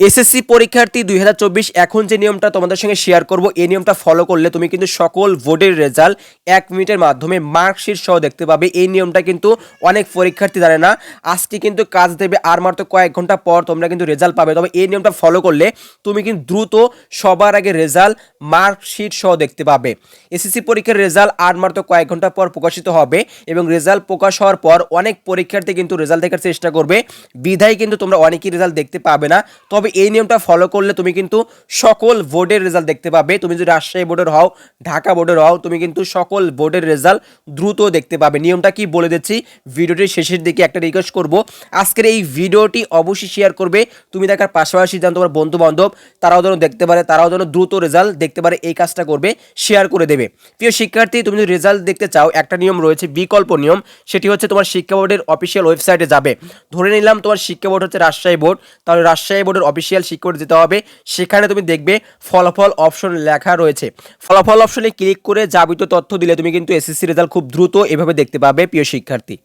SSC পরীক্ষার্থী দুই হাজার চব্বিশ, এখন যে নিয়মটা তোমাদের সঙ্গে শেয়ার করব, এই নিয়মটা ফলো করলে তুমি কিন্তু সকল বোর্ডের রেজাল্ট এক মিনিটের মাধ্যমে মার্কশিট সহ দেখতে পাবে। এই নিয়মটা কিন্তু অনেক পরীক্ষার্থী জানে না। আজকে কিন্তু কাজ দেবে আর মাত্র কয়েক ঘণ্টা পর তোমরা কিন্তু রেজাল্ট পাবে। তবে এই নিয়মটা ফলো করলে তুমি কিন্তু দ্রুত সবার আগে রেজাল্ট মার্কশিট সহ দেখতে পাবে। এসএসসি পরীক্ষার রেজাল্ট আর মাত্র কয়েক ঘণ্টা পর প্রকাশিত হবে এবং রেজাল্ট প্রকাশ হওয়ার পর অনেক পরীক্ষার্থী কিন্তু রেজাল্ট দেখার চেষ্টা করবে। বিধায় কিন্তু তোমরা অনেকেই রেজাল্ট দেখতে পাবে না। তবে এই নিয়মটা ফলো করলে তুমি কিন্তু সকল বোর্ডের রেজাল্ট দেখতে পাবে। তুমি যদি রাজশাহী বোর্ডের হও, ঢাকা বোর্ডের হও, তুমি কিন্তু সকল বোর্ডের রেজাল্ট দ্রুত দেখতে পাবে। নিয়মটা কি বলে দিচ্ছি, ভিডিওটির শেষের দিকে একটা রিকোয়েস্ট করব। আজকের এই ভিডিওটি অবশ্যই শেয়ার করবে। তুমি দেখার পাশাপাশি যেন তোমার বন্ধু বান্ধব তারাও যেন দেখতে পারে, তারাও যেন দ্রুত রেজাল্ট দেখতে পারে, এই কাজটা করবে শেয়ার করে দেবে। প্রিয় শিক্ষার্থী, তুমি যদি রেজাল্ট দেখতে চাও, একটা নিয়ম রয়েছে, বিকল্প নিয়ম। সেটি হচ্ছে তোমার শিক্ষা বোর্ডের অফিসিয়াল ওয়েবসাইটে যাবে। ধরে নিলাম তোমার শিক্ষা বোর্ড হচ্ছে রাজশাহী বোর্ড। তাহলে রাজশাহী বোর্ডের অফিসিয়াল শিকড় যেতে হবে, সেখানে তুমি দেখবে ফলাফল অপশন লেখা রয়েছে। ফলাফল অপশনে ক্লিক করে যাবিত তথ্য দিলে তুমি কিন্তু এসএসসি রেজাল্ট খুব দ্রুত এভাবে দেখতে পাবে, প্রিয় শিক্ষার্থী।